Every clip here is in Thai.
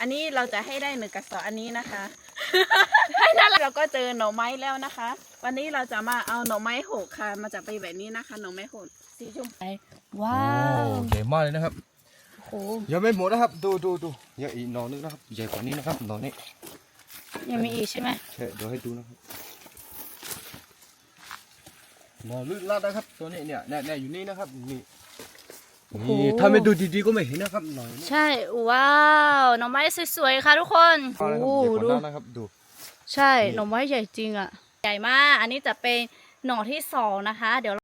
อันนี้เราจะให้ได้หนึ่งกระสอบอันนี้นะคะ ให้นั่นเราก็เจอหน่อไม้แล้วนะคะ วันนี้เราจะมาเอาหน่อไม้โหกค่ะ มาจากไปแบบนี้นะคะ หน่อไม้โหกสีชมพูว้าโอ้วใหญ่มากเลยนะครับโหยังไม่หมดนะครับ ดูดูดูเยอะอีกหนอนึงนะครับ ใหญ่กว่านี้นะครับหนอนี้ยังมีอีกใช่ไหมเดี๋ยวให้ดูนะครับหนอลึกลาดนะครับ ตัวนี้เนี่ยเนี่ยเนี่ยอยู่นี่นะครับนี่ นี่ถ้าไม่ดูดีๆก็ไม่เห็นนะครับหน่อยนี่ใช่ ว้าวหน่อไม้สวยๆค่ะทุกคนเอาละครับโอ้ใหญ่กดูว่านั้นนะครับดู ใช่หน่อไม้ใหญ่จริงอะ ใหญ่มาก อันนี้จะเป็นหน่อที่สองนะคะ เดี๋ยว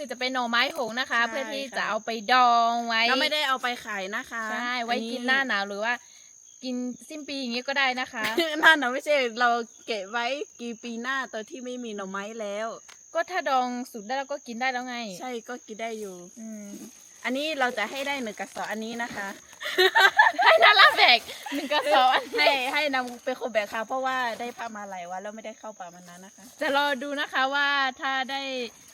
คือจะเป็นหน่อไม้โหงนะคะ ใช่เพื่อที่ค่ะจะเอาไปดองไว้เราไม่ได้เอาไปขายนะคะใช่ไว้กินหน้าหนาวหรือว่า กินสิ้นปีอย่างนี้ก็ได้นะคะ หน้าหนาวไม่ใช่เราเก็บไว้กี่ปีหน้าตอนที่ไม่มีหน่อไม้แล้ว ก็ถ้าดองสุกได้แล้วก็กินได้แล้วไงใช่ก็กินได้อยู่ อืมอันนี้เราจะให้ได้หนึ่งกระสอบอันนี้นะคะ ให้นาราแบกหนึ่งกระสอบอันให้ให้นำเป็นคนแบกค่ะ เพราะว่าได้พามาหลายวันแล้วไม่ได้เข้าป่ามานานนะคะ จะรอดูนะคะว่าถ้าได้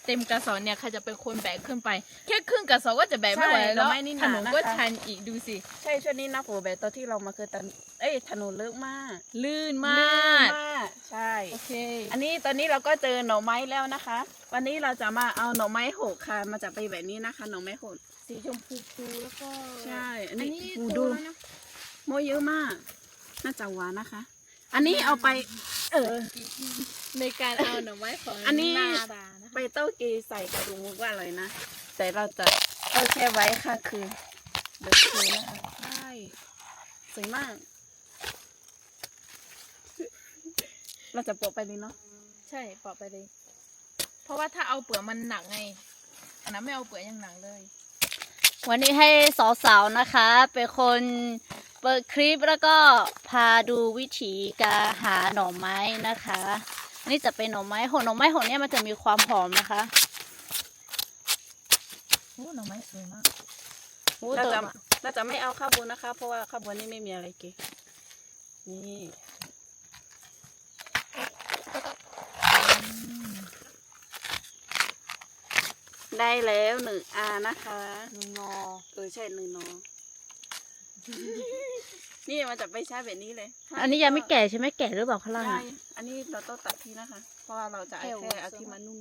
เต็มกระสอบเนี่ยใครจะเป็นคนแบกขึ้นไป แค่ครึ่งกระสอบก็จะแบกไม่ไหวใช่แล้วหน่อไม้นี่หถนานนนะคะก็ชันอีกดูสิ ใช่ช่วงนี้นะโผแบกตอนที่เรามาคือตันเอ้ยถนนเลิกมาก ลื่นลื่มากนมากใช่โอเค อันนี้ตอนนี้เราก็เจอหน่อไม้แล้วนะคะ วันนี้เราจะมาเอาหน่อไม้โหกค่ะมาจากไปแบบนี้นะคะ หน่อไม้โหกสีชมพูแล้วก็ใช่ อันอันนี้นี้หูตัดูวแล้วนะโมเยอะมาก น่าจะหวานนะคะ อันนี้เอาไป เออ ในการเอาหน่อไม้ของอันนี้นารานะคะไปเต้ากีใส่กระดูกหมูก็อร่อยนะ แต่เราจะเอาแช่ไว้ค่ะคือเดี๋ยวคือนะคะใช่สวยมาก เราจะโปะไปเลยเนาะใช่ปอกไปเลย เพราะว่าถ้าเอาเปลือกมันหนักไง อันนั้นไม่เอาเปลือกยังหนักเลย วันนี้ให้สาวๆนะคะ เป็นคน เปิดคลิปแล้วก็พาดูวิถีการหาหน่อไม้นะคะอันนี้จะเป็นหน่อไม้โหหน่อไม้โหเนี่ยมันจะมีความหอมนะคะโอ้หน่อไม้สวยมากโอ้เราตัวจะเราจะไม่เอาข้าวบนนะคะ เพราะว่าข้าวบนนี่ไม่มีอะไรกินนี่ได้แล้วหนึ่งอานะคะหนึ่งนอเออใช่หนึ่งนอ นี่มันจะไปใช้แบบนี้เลยอันนี้ยังไม่แก่ใช่ไหมแก่หรือเปล่าข้างล่างใช่อะอันนี้เราต้องตัดทีนะคะ เพราะว่าเราจะเอาแค่เอาที่มันนุ่ม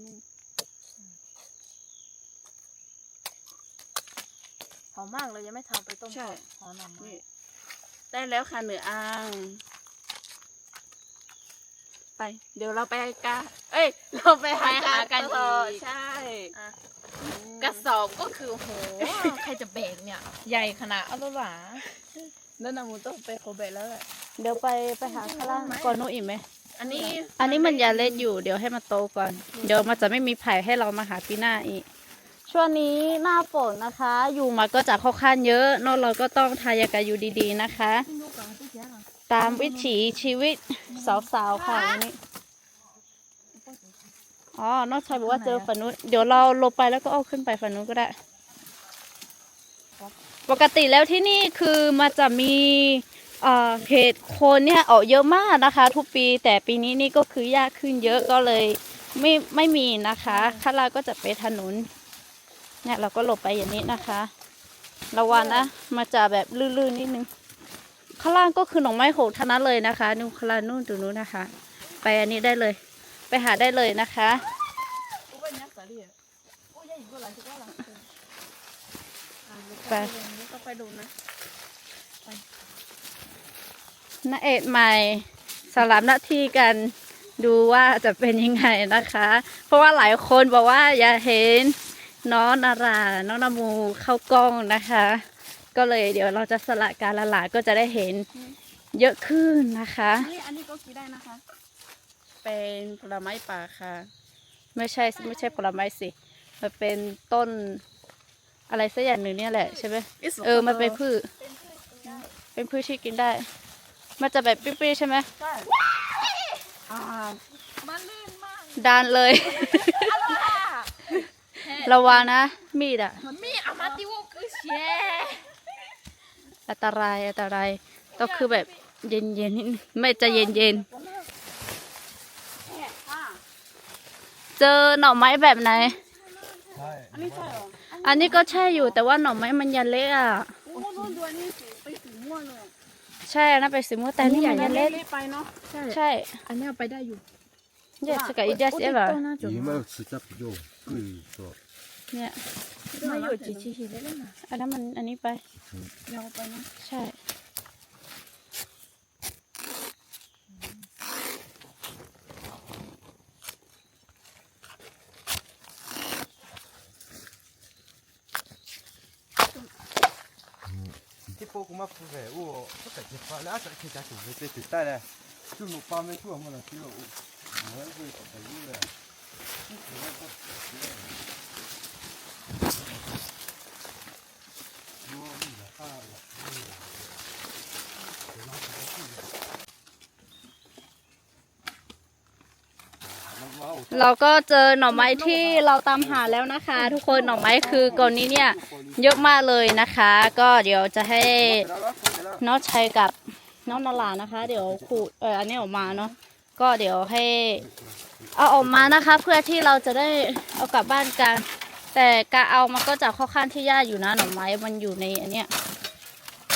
หอมมากเลยยังไม่ทำไปต้มๆใช่หอมหน่อไม้นี่ได้แล้วค่ะหนึ่งอ่าง ไป เดี๋ยวเราไปกาเอ้ย เราไปหาไปหากันต่ออีก ใช่ อะ กระสอบก็คือโหใครจะแบกเนี่ย ใหญ่ขนาดเอาตัวหลาแล้วนามูต้องไปโคเบะแล้วแหละเดี๋ยวไปไปหาข้างล่างก่อนนู้นอีกไหม อันนี้ อันนี้มันยังเล็กอยู่เดี๋ยวให้มันโตก่อน เดี๋ยวมันจะไม่มีไผ่ให้เรามาหาปีหน้าอีก ช่วงนี้หน้าฝนนะคะอยู่มาก็จะเข้าขั้านเยอะเนอะเราก็ต้องทายากันอยู่ดีๆนะคะ ตามวิถีชีวิตสาวๆค่ะวันนี้ อ๋อ น้องชายบอกว่าเจอฝันนู้น เดี๋ยวเราลงไปแล้วก็เอาขึ้นไปฝันนู้นก็ได้ ปกติแล้วที่นี่คือมันจะมีเอ่อเห็ดโคนเนี่ยออกเยอะมากนะคะ ทุกปี แต่ปีนี้นี่ก็คือยากขึ้นเยอะก็เลยไม่ไม่มีนะคะข้างล่างก็จะเป็นถนนเนี่ยเราก็หลบไปอย่างนี้นะคะ ระวังนะมาจะแบบลื่นๆนิดนึงข้างล่างก็คือหนองไม้โหดทั้งนั้นเลยนะคะนู่นข้างล่างนู่นตรงนู้นนะคะ ไปอันนี้ได้เลยไป หาได้เลยนะคะกูเป็นยักษ์สาลีอะกูยังอยู่ก็หลังทุกวันหลังอ่าไปต้องไปดูนะนาเอกใหม่สลับหน้าที่กันดูว่าจะเป็นยังไงนะคะ เพราะว่าหลายคนบอกว่าอย่าเห็นน้องนารา น้องนามูเข้ากล้องนะคะ ก็เลยเดี๋ยวเราจะสละการละหลาก็จะได้เห็นเยอะขึ้นนะคะ นี่อันนี้ก็กินได้นะคะ เป็นผลไม้ป่าค่ะ ไม่ใช่ไม่ใช่ผลไม้สิมันเป็นต้นอะไรสักอย่างหนึ่งเนี่ยแหละใช่ไหมเออมันเป็นพืชเป็นพืชที่กินได้ มันจะแบบเปรี้ยวๆใช่ไหมใช่อ่ามันลื่นมากดานเลย ระวังนะ มีดอะมันมีอามาติโวคือเชอันตรายอันตรายต้องคือแบบเย็นๆนิดนึงไม่จะเย็นๆ เจอหน่อไม้แบบไหน ใช่ อันนี้ใช่เหรอ อันนี้ก็ใช่อยู่แต่ว่าหน่อไม้มันยันเล็กอ่ะ โอ้โหดูอันนี้สีไปสีม่วงเลย ใช่อันนะเป็นสีม่วงแต่อันนี่มันยันเล็ก เล็กไปเนาะ ใช่ อันนี้เอาไปได้อยู่ เยสกับอีเจสเอฟอะ 이만 진짜 비교 그저 เนี่ย มาอยู่จีจีฮีได้เลยนะ อันนั้นมันอันนี้ไป ยาวไปเนาะ ใช่ ที่พวกมาพูดเลยโอ้ก็แต่จะฟังแล้วจะแค่จะถูกจะติดได้เลยจุ่มปลาไม่ทั่วมัน เราก็เจอหน่อไม้ที่เราตามหาแล้วนะคะ ทุกคนหน่อไม้คือก่อนนี้เนี่ยเยอะมากเลยนะคะ ก็เดี๋ยวจะให้น้องชัยกับน้องนาลานะคะ เดี๋ยวขูดเอออันนี้ออกมาเนาะก็เดี๋ยวให้เอาออกมานะคะ เพื่อที่เราจะได้เอากลับบ้านกัน แต่การเอามันก็จะค่อนข้างที่ยากอยู่นะหน่อไม้มันอยู่ในอันเนี้ย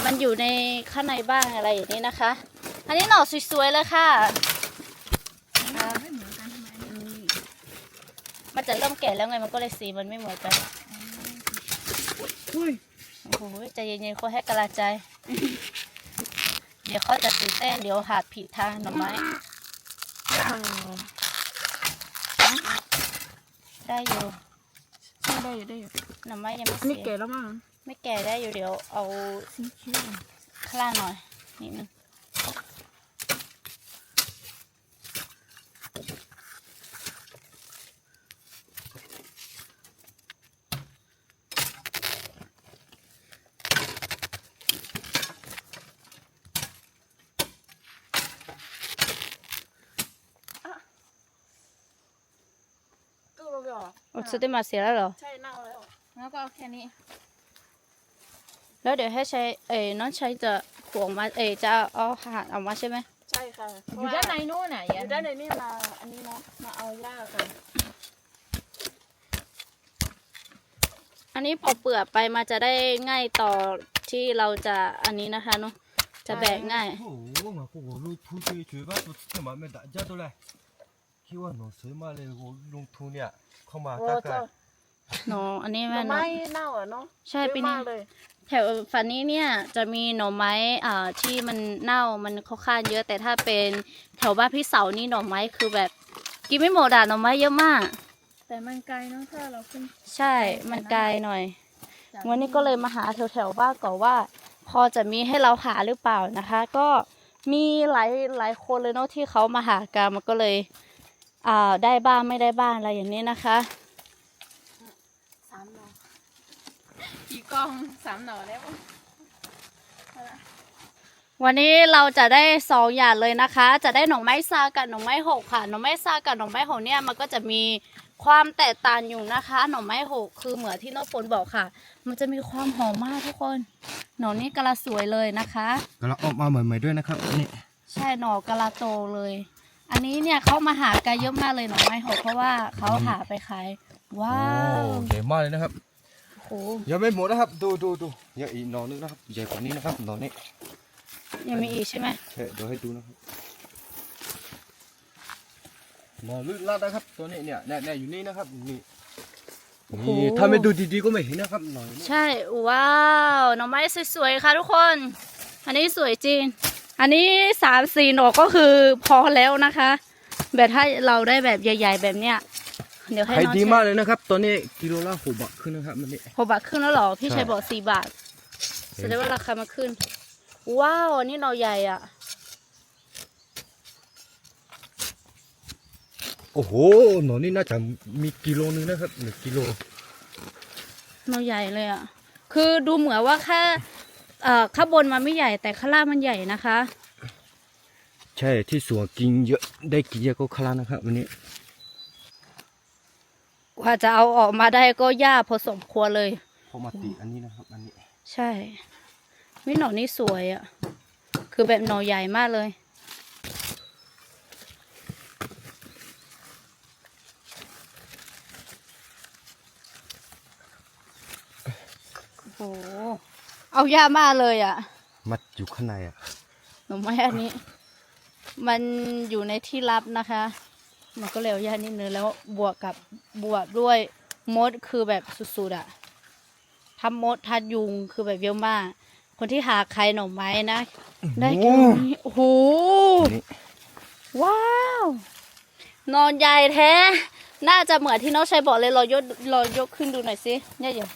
มันอยู่ในข้างในบ้างอะไรอย่างนี้นะคะ อันนี้หน่อสวยๆเลยค่ะ มันจะเริ่มแก่แล้วไงมันก็เลยสีมันไม่เหมือนกันอุ้ยโอ้โหใจเย็นๆเขาให้กระลาใจ เดี๋ยวเขาจะตื่นเต้นเดี๋ยวหาดผิดทางหน่อไม้ได้อยู่ได้อยู่ได้อยู่หน่อไม้ยังไม่อันนี้เสียเก๋แล้วมั้งไม่แก่ได้อยู่เดี๋ยวเอาข้างล่างหน่อยนิดนึง เหรอโอ้ซื้อได้มาเสียแล้วเหรอ ใช่เน่าแล้ว แล้วก็เอาแค่นี้ แล้วเดี๋ยวให้ใช้เอ้ยน้องใช้จะขวงมาเอ้ยจะเอาหาดออกมาใช่ไหมใช่ค่ะอยู่ด้านในนู่นน่ะอยันยู่ด้านในนี่มาอันนี้เนาะมาเอาหญ้าค่ะอันนี้พอเปลือกไปมาจะได้ง่ายต่อที่เราจะอันนี้นะคะเนาะจะแบกง่าย โอ้โหมาพวกลูกพูดช่วยบ้านตัวที่มาไม่ได้จ้าตัวเลย คิดว่าหนูซื้อมาเลยลงทุนเนี่ยเข้ามาโอ้ตากัเจ้านเนาะอันนี้หน่แม่อเนาะไม้เน่าอะเนาะใช่เยอะปีนี้ มากเลยแถวฝั่งนี้เนี่ยจะมีหน่อไม้อ่าที่มันเน่ามันค่อนข้างเยอะแต่ถ้าเป็นแถวบ้านพี่เสานี่หน่อไม้คือแบบ กินไม่หมดอะหน่อไม้เยอะมาก แต่มันไกลเนาะถ้าเราขึ้นใช่มันไกลหน่อยวันนี้ก็เลยมาหาแถวๆบ้านก่อนว่า พอจะมีให้เราหาหรือเปล่านะคะ ก็มีหลายหลายคนเลยเนาะที่เขามาหากันมันก็เลย อ่าได้บ้างไม่ได้บ้างอะไรอย่างนี้นะคะ สามหน่อกี่กองสามหน่อแล้ววันนี้เราจะได้สองอย่างเลยนะคะ จะได้หน่อไม้ซากับหน่อไม้หกค่ะ หน่อไม้ซากับหน่อไม้หกเนี่ยมันก็จะมีความแตกต่างอยู่นะคะ หน่อไม้หกคือเหมือนที่น้องฝนบอกค่ะ มันจะมีความหอมมากทุกคน หน่อนี้กระสวยเลยนะคะกำลังออกมาใหม่ๆด้วยนะครับนี่ใช่หน่อกะลาโตเลย อันนี้เนี่ยเขามาหากันเยอะมากเลยหน่อไม้หกเพราะว่าเขาหาไปขาย ว้าวใหญ่มากเลยนะครับโหยังไม่หมดนะครับ ดูดูดูยังอีกหนอนึงนะครับใหญ่กว่านี้นะครับหนอนี้ยังมีอีกใช่ไหมเดี๋ยวเดี๋ยวให้ดูนะครับหนอลึกลาดนะครับ ตัวนี้เนี่ยแน่ๆอยู่นี่นะครับนี่นี่ถ้าไม่ดูดีๆก็ไม่เห็นนะครับหนอนี้ใช่ ว้าว หน่อไม้สวยๆ ค่ะทุกคน อันนี้สวยจริง อันนี้สามสี่หน่อก็คือพอแล้วนะคะ แบบถ้าเราได้แบบใหญ่ ๆ แบบเนี้ยเดี๋ยวให้ขายน้องดีเช็มากคเลยนะครับ ตอนนี้กิโลละหกบาทขึ้นนะครับมันนี่ หกบาทขึ้นแล้วเหรอ พี่ใช่ ชัยบอกสี่บาทแสดงว่าราคามันขึ้น ว้าวอันนี้หน่อใหญ่อะ โอ้โหหนอนนี่น่าจะมีกิโลนึงนะครับหนึ่งกิโล หนอใหญ่เลยอะ คือดูเหมือนว่าแค่ เอ่อข้างบนมันไม่ใหญ่แต่ข้างล่างมันใหญ่นะคะ ใช่ที่สวนกินเยอะได้กินเยอะก็คลานะครับวันนี้ กว่าจะเอาออกมาได้ก็ยากพอสมควรเลย พอมาติอันนี้นะครับ อันนี้ ใช่วิหนอนี่สวยอะ คือแบบหนอใหญ่มากเลย โอ้โห เอายากมากเลยอะ มัดอยู่ข้างในอะ หนูไม่อันนี้ มันอยู่ในที่ลับนะคะ มันก็เร็วยากนิดนึงแล้วบวกกับบวกด้วยมดคือแบบสุดๆอะทับมดทัดยุงคือแบบเยอะมาก คนที่หาใครหน่อไม้นะ ได้แค่นี้โอ้โหนี่ว้าว นอนใหญ่แท้ น่าจะเหมือนที่น้องชายบอกเลยรอยกรอยกขึ้นดูหน่อยสิเนี่ยเดี๋ยว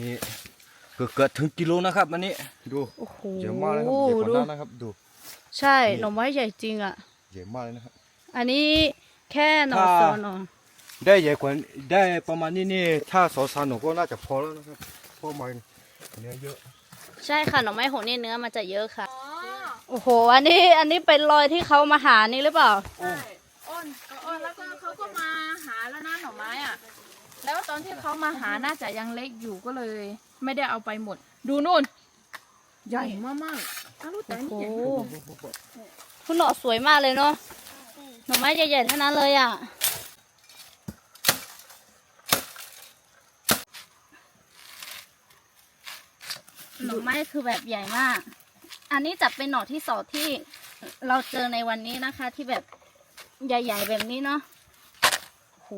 นี่ เกือบเกือบถึงกิโลนะครับอันนี้ดูโอ้โหเยอะมากเลยครับเยอะกดูว่านั้นนะครับดูใช่หน่อไม้ใหญ่จริงอะเยอะมากเลยนะครับอันนี้แค่หนอนถ้าซอนหนอได้ใหญ่กว่าได้ประมาณนี้นี่ถ้าสองสามหนูก็น่าจะพอแล้วนะครับเพราะมันเนื้อเยอะ ใช่ค่ะหน่อไม้โหนี่เนื้อมันจะเยอะค่ะโอ้โห อันนี้อันนี้เป็นรอยที่เขามาหานี่หรือเปล่าใช่อ้นอ้นแล้วก็เขาก็มาหาแล้วนะหน่อไม้อะแล้วตอนที่เขามาหาน่าจะยังเล็กอยู่ก็เลย ไม่ได้เอาไปหมด ดูนู่น ใหญ่มากๆอ้าวรู้แต่โอ้นี่โหคุณหน่อสวยมากเลยเนาะหน่อไม้ใหญ่ๆทั้งนั้นเลยอะหน่อไม้คือแบบใหญ่มาก อันนี้จะเป็นหน่อที่สองที่เราเจอในวันนี้นะคะ ที่แบบใหญ่ ๆ แบบนี้เนาะโอ้โห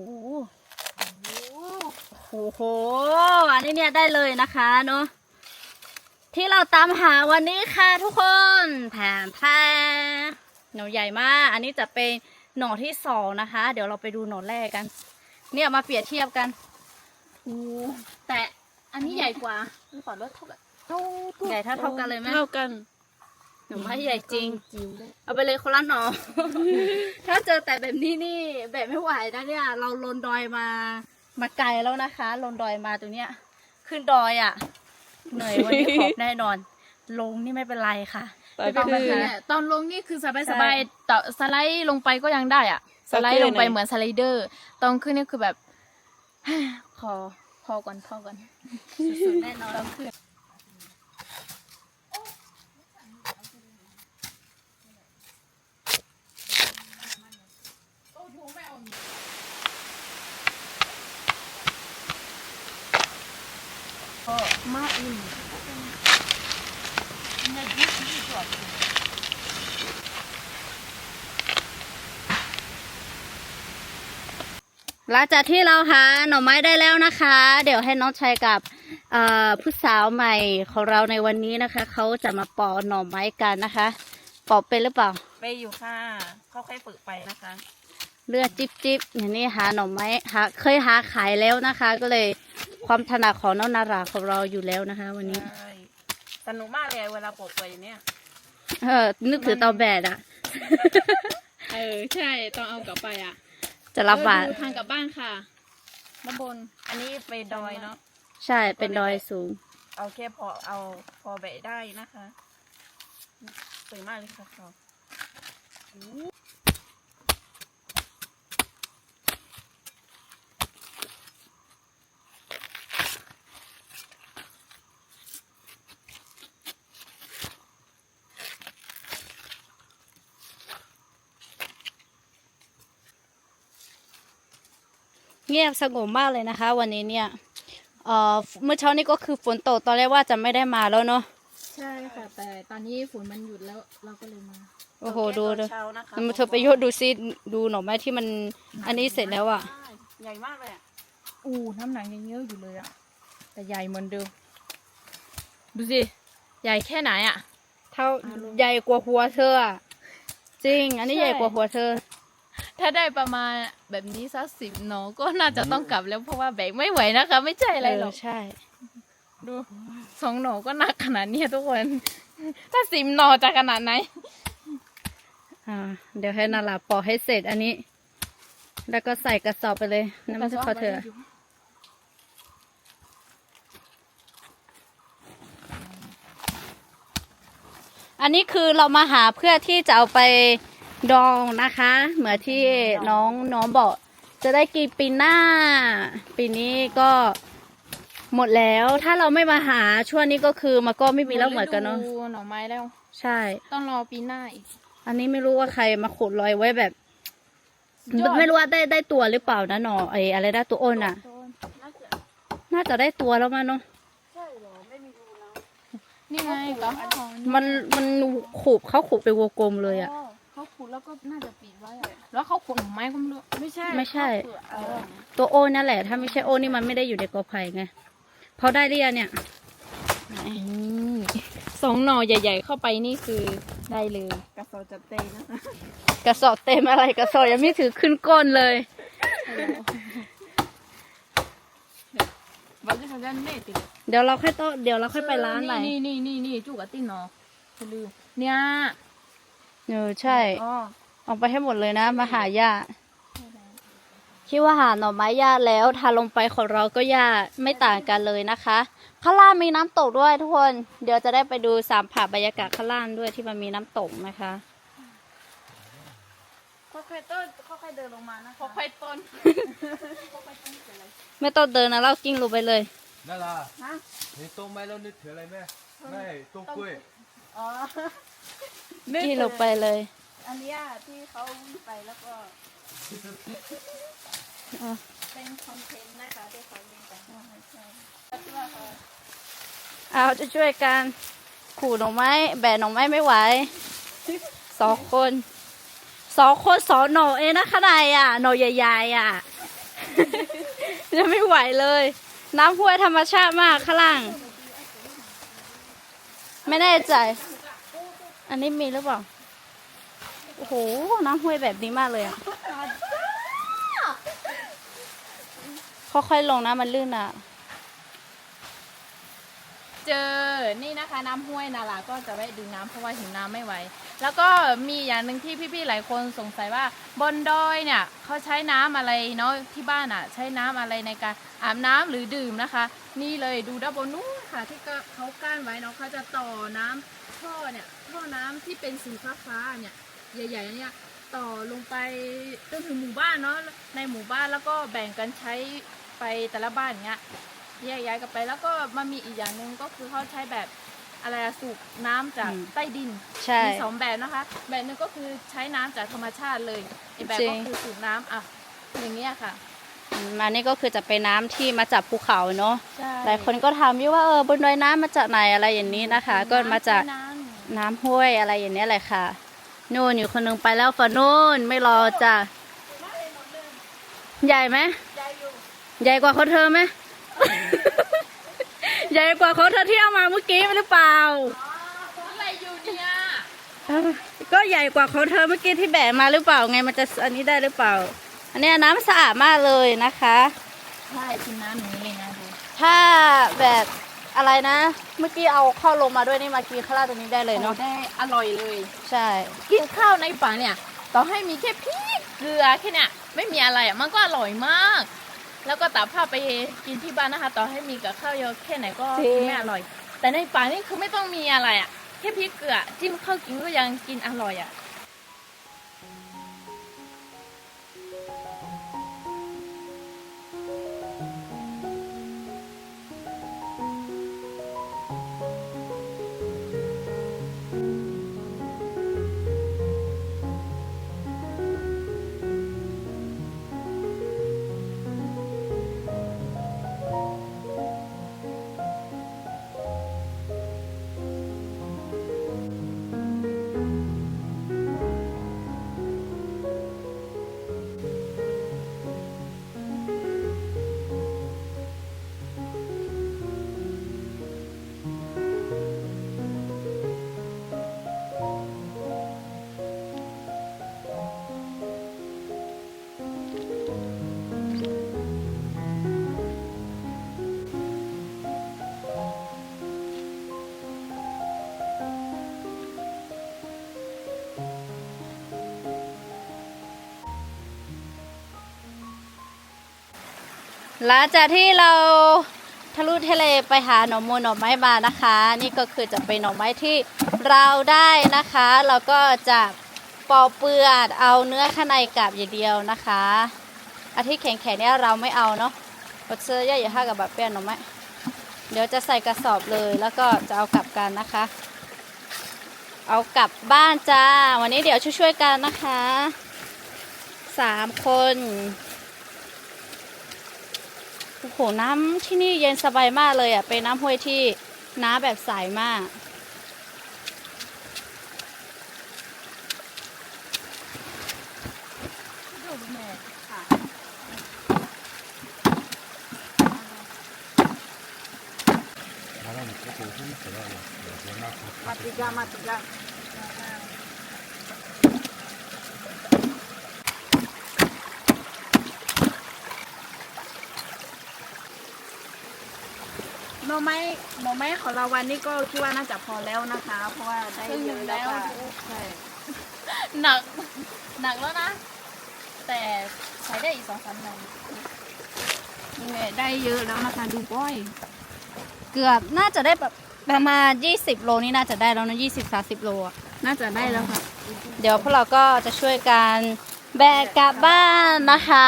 โอ้โห อันนี้เนี่ยได้เลยนะคะเนาะ ที่เราตามหาวันนี้ค่ะทุกคนแผนแพรหน่อใหญ่มาก อันนี้จะเป็นหน่อที่สองนะคะ เดี๋ยวเราไปดูหน่อแรกกัน เนี่ยมาเปรียบเทียบกันโอ้แต่อันนี้ใหญ่กว่าขอลดเท่ากันใหญ่เท่าเท่ากันเลยไหมเท่ากันหน่อไม้ใหญ่จริง เอาไปเลยคนละหน่อ ถ้าเจอแต่แบบนี้นี่แบบไม่ไหวนะเนี่ย เราลนดอยมา มาไกลแล้วนะคะลนดอยมาตรงเนี้ย ขึ้นดอยอะ เหนื่อยวันนี้ขอบแน่นอน ลงนี่ไม่เป็นไรค่ะแต่ไม่ก็เป็นคืปัอญหาเนี่ยตอนลงนี่คือสบายใช่สบายต่อสไลด์ลงไปก็ยังได้อะ สไลด์ลงไปก็คือเหมือนสไลเดอร์ ตอนขึ้นนี่คือแบบพอพอก่อนพอก่อนสุดๆแน่นอนตอนขึ้น หลังจากที่เราหาหน่อไม้ได้แล้วนะคะ เดี๋ยวให้น้องชายกับผู้สาวใหม่ของเราในวันนี้นะคะ เขาจะมาปอกหน่อไม้กันนะคะ ปอกเป็นหรือเปล่าไปอยู่ค่ะเขาค่อยฝึกไปนะคะ เลือดจิบจิบอย่างนี้หาหน่อไม้หาเคยหาขายแล้วนะคะ ก็เลยความถนัดของน้องนาราของเราอยู่แล้วนะคะ วันนี้ ใช่สนุกมากเลยเวลาปลดตัวอย่างเนี้ยเออนึกถือเตาแบดอะเออใช่ต้องเอากลับไปอะจะรับบาทเออดูทางกลับบ้านค่ะด้านบน อันนี้ไปดอยเนาะใช่เป็นดอยสูง เอาแค่พอเอาพอแบะได้นะคะสวยมากเลยค่ะเขา เงียบสงบมากเลยนะคะ วันนี้เนี่ยเอ่อเมื่อเช้านี้ก็คือฝนตกตอนแรกว่าจะไม่ได้มาแล้วเนาะใช่ค่ะ แต่ตอนนี้ฝนมันหยุดแล้วเราก็เลยมาโอ้โหดูตดูอนเช้านะคะมันเธอไปโยดดูซิดูหน่อไม้ที่มันอันนี้เสร็จแล้วอะใหญ่มากเลยอะอู้น้ำหนักยังเยอะอยู่เลยอะแต่ใหญ่เหมือนเดิมดูสิใหญ่แค่ไหนอะ เท่าใหญ่กว่าหัวเธออะจริง อันนี้ใช่ใหญ่กว่าหัวเธอ ถ้าได้ประมาณแบบนี้สักสิบหนอก็น่าจะต้องกลับแล้วเพราะว่าแบกไม่ไหวนะคะ ไม่ใช่อะไรหรอกเใช่ ดูสองหนอก็หนักขนาดเนี้ยทุกคน ถ้าสิบหนอจะขนาดไหน อ่า เดี๋ยวให้นาราปอกให้เสร็จอันนี้ แล้วก็ใส่กระสอบไปเลยน้ำมันจะพอเถอะอันนี้คือเรามาหาเพื่อที่จะเอาไป ดองนะคะ เหมือนที่น้องน้องบอก จะได้กินปีหน้า ปีนี้ก็หมดแล้ว ถ้าเราไม่มาหาช่วงนี้ก็คือมันก็ไม่มีแล้วเหมือนกันเนาะหมดฤดูหน่อไม้แล้ว ใช่ ต้องรอปีหน้าอีก อันนี้ไม่รู้ว่าใครมาขุดรอยไว้แบบยอดไม่รู้ว่าได้ได้ตัวหรือเปล่านะหนอไออะไรได้ตัวอ้นอะ น่าจะได้ตัวแล้วมั้งเนาะนี่ไงก็มันมันขูบเขาขูบไปนวงกลมเลยอะเขาขุดแล้วก็น่าจะปิดไว้อะแล้วเขาขุดหน่อไม้ก็ไม่รู้ไม่ใช่ไม่ใช่เออตัวโอ้นั่นแหละ ถ้าไม่ใช่โอ้นี่มันไม่ได้อยู่ในกอไผ่ไงพอได้เรียเนี่ยนี่สองหน่อใหญ่ ๆ เข้าไปนี่คือได้เลย กระสอบจัดเตงนะคะกระสอบเต็มอะไรกระสอบยังไม่ถือขึ้นก้นเลย วันที่เขาจะเน่ติดเดี๋ยวเราค่อยโตะเดี๋ยวเราค่อยไปร้านใหม่นี่นี่นี่นี่จุกกับติ้นเนาะอย่าลืมเนี่ย เออใช่ อ๋อเอาไปให้หมดเลยนะ มาหาญาติคิดว่าหาหน่อไม้ญาติแล้วทาลงไปของเราก็ญาติไม่ต่างกันเลยนะคะข้างล่างมีน้ำตกด้วยทุกคน เดี๋ยวจะได้ไปดูสามผาบรรยากาศข้างล่างด้วยที่มันมีน้ำตกนะคะค่อยๆต้นค่อยๆเดินลงมานะคะค่อยๆต้นไม่ต้องเดินนะเรากิ้งลงไปเลยนั่นล่ะฮะนี่ต้มไม้แล้วนึกถึงอะไรไหมไม่ต้มกล้วยอ๋อ กิ้งลงไปเลย อันเนี้ยที่เขาวิ่งไปแล้วก็อ๋อเป็นคอนเทนต์นะคะที่เขาวิ่งไปใช่เอาจะช่วยกันขูดหน่อไม้ แบกหน่อไม้ไม่ไหวสองคนสองคนสองหน่อเองนะขนาดอะหน่อใหญ่ๆอะ จะไม่ไหวเลย น้ำห้วยธรรมชาติมากข้างล่าง ไม่แน่ใจ อันนี้มีหรือเปล่า โอ้โห น้ำห้วยแบบนี้มากเลยอะ ค่อยๆลงนะมันลื่นอะ เจอ นี่นะคะน้ำห้วยนาลาก็จะแวะดื่มน้ำเพราะว่าหิวน้ำไม่ไหว แล้วก็มีอย่างหนึ่งที่พี่ๆหลายคนสงสัยว่าบนดอยเนี่ยเขาใช้น้ำอะไรเนาะที่บ้านอะ ใช้น้ำอะไรในการอาบน้ำหรือดื่มนะคะ นี่เลยดูด้านบนนู้นค่ะที่เขากั้นไว้เนาะเขาจะต่อน้ำท่อเนี่ย ท่อน้ำที่เป็นสีฟ้าๆเนี่ยใหญ่ๆเนี่ยต่อลงไปจนถึงหมู่บ้านเนาะในหมู่บ้านแล้วก็แบ่งกันใช้ไปแต่ละบ้านอย่างเงี้ยแยกย้ายกันไปแล้วก็มันมีอีกอย่างหนึ่งก็คือเขาใช้แบบอะไรอะสูบน้ำจากอืมใต้ดินใช่มีสองแบบนะคะ แบบหนึงก็คือใช้น้ำจากธรรมชาติเลยอีกแบบจริก็งคือสูบน้ำอะอย่างเงี้ยค่ะอืมอันนี้ก็คือจะเป็นน้ำที่มาจากภูเขาเนาะใช่หลายคนก็ถามอยู่ว่าเออบนดอยน้ำมาจากไหนอะไรอย่างนี้นะคะ ก็มาจาก น้ำน้ำห้วยอะไรอย่างนี้ยแหละค่ะนู่นอยู่คนหนึงไปแล้วฝนนู่นไม่รอจ้ะใหญ่ไหมใหญ่กว่าเขาเธอไหมใหญ่กว่าเขาเธอที่เอามาเมื่อกี้หรือเปล่าอะไรอยู่เนี่ยเออก็ใหญ่กว่าเขาเธอเมื่อกี้ที่แบกมาหรือเปล่าไงมันจะอันนี้ได้หรือเปล่า อันเนี้ยน้ำสะอาดมากเลยนะคะใช่กินน้ำอย่างนี้เลยนะดูถ้าแบบ อะไรนะ เมื่อกี้เอาข้าวลงมาด้วยนี่มากินข้าวราดตรงนี้ได้เลยโอ้เนาะได้อร่อยเลย ใช่ กินข้าวในป่าเนี่ย ต่อให้มีแค่พริกเกลือแค่เนี้ยไม่มีอะไรอะมันก็อร่อยมาก แล้วก็ตัดภาพไปกินที่บ้านนะคะ ต่อให้มีกับข้าวเยอะแค่ไหนก็กินไม่อร่อย แต่ในป่านี่คือไม่ต้องมีอะไรอะแค่พริกเกลือจิ้มข้าวกินก็ยังกินอร่อยอะ หลังจากที่เราทะลุทะเลไปหาหน่อมูลหน่อไม้มานะคะ นี่ก็คือจะเป็นหน่อไม้ที่เราได้นะคะ เราก็จะปอกเปลือกเอาเนื้อข้างในกลับอย่างเดียวนะคะอาที่แข็งเนี่ยเราไม่เอาเนาะปัดเสื้อย่าอย่าห้ากับแบบเปี้ยนหน่อไม้เดี๋ยวจะใส่กระสอบเลยแล้วก็จะเอากลับกันนะคะ เอากลับบ้านจ้า วันนี้เดี๋ยวช่วยๆกันนะคะสามคน โอ้โหน้ำที่นี่เย็นสบายมากเลยอะ เป็นน้ำห้วยที่น้ำแบบใสามาก Matiga, matiga. อไม้หน่อไม้ของเราวันนี้ก็คิดว่าน่าจะพอแล้วนะคะ เพราะว่าได้เยอะแล้วค่ะใช่หนักหนักแล้วนะ แต่ใช้ได้อีกสองสามวันนี่แหละได้เยอะแล้วนะคะดูป้อย เกือบน่าจะได้แบบประมาณ20 โลนี่น่าจะได้แล้วนะ20 30 โลอะน่าจะได้แล้วค่ะ เดี๋ยวพวกเราก็จะช่วยกันแบกกลับบ้านนะคะ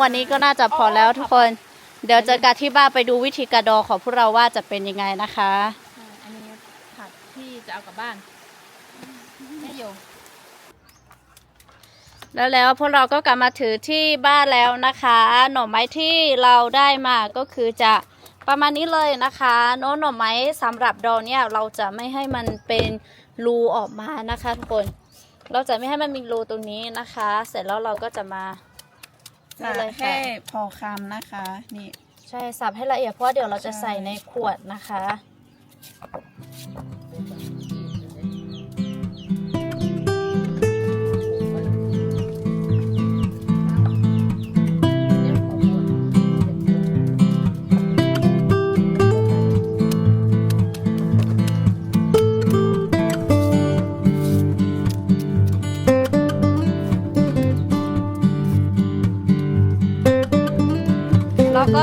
วันนี้ก็น่าจะพอแล้วทุกคน เดี๋ยวเจอกันที่บ้านไปดูวิธีการดองของพวกเราว่าจะเป็นยังไงนะคะ อันนี้ผักที่จะเอากลับบ้านไม่อยู่แล้วแล้วพวกเราก็กลับมาถือที่บ้านแล้วนะคะ หน่อไม้ที่เราได้มาก็คือจะประมาณนี้เลยนะคะโน้ตหน่อไม้สำหรับดองเนี่ยเราจะไม่ให้มันเป็นรูออกมานะคะทุกคน เราจะไม่ให้มันมีรูตรงนี้นะคะ เสร็จแล้วเราก็จะมา นี่เลยค่ะแค่พอคำนะคะ นี่ ใช่สับให้ละเอียดเพราะว่าเดี๋ยวเราจะใช่ใส่ในขวดนะคะ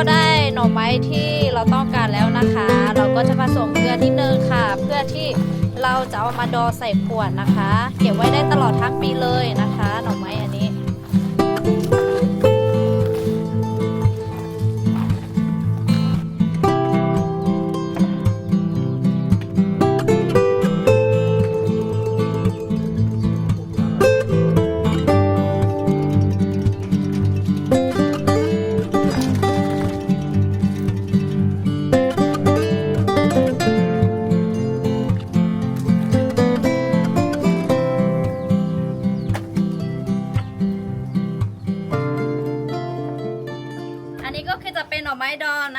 ได้หน่อไม้ที่เราต้องการแล้วนะคะ เราก็จะผสมเกลือนิดนึงค่ะ เพื่อที่เราจะเอามาดอใส่ขวดนะคะ เก็บไว้ได้ตลอดทั้งปีเลยนะคะ หน่อไม้อันนี้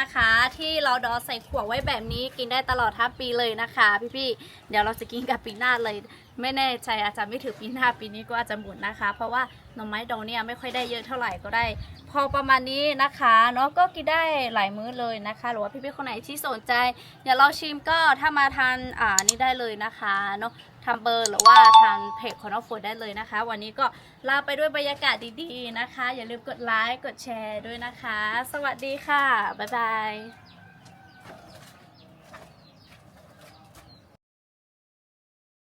นะคะ ที่เราดอใส่ขวดไว้แบบนี้กินได้ตลอดทั้งปีเลยนะคะ พี่ๆเดี๋ยวเราจะกินกับปีหน้าเลย ไม่แน่ใจอาจจะไม่ถึงปีหน้าปีนี้ก็อาจจะหมดนะคะ เพราะว่าหน่อไม้ดองเนี่ยไม่ค่อยได้เยอะเท่าไหร่ก็ได้ พอประมาณนี้นะคะเนาะก็กินได้หลายมื้อเลยนะคะ หรือว่าพี่ๆคนไหนที่สนใจ อยากลองชิมก็ถ้ามาทานอ่านี่ได้เลยนะคะเนาะ ทำเบอร์หรือว่าทางเพจของน้องฝนได้เลยนะคะ วันนี้ก็ลาไปด้วยบรรยากาศดีๆนะคะ อย่าลืมกดไลค์กดแชร์ด้วยนะคะ สวัสดีค่ะ บ๊ายบาย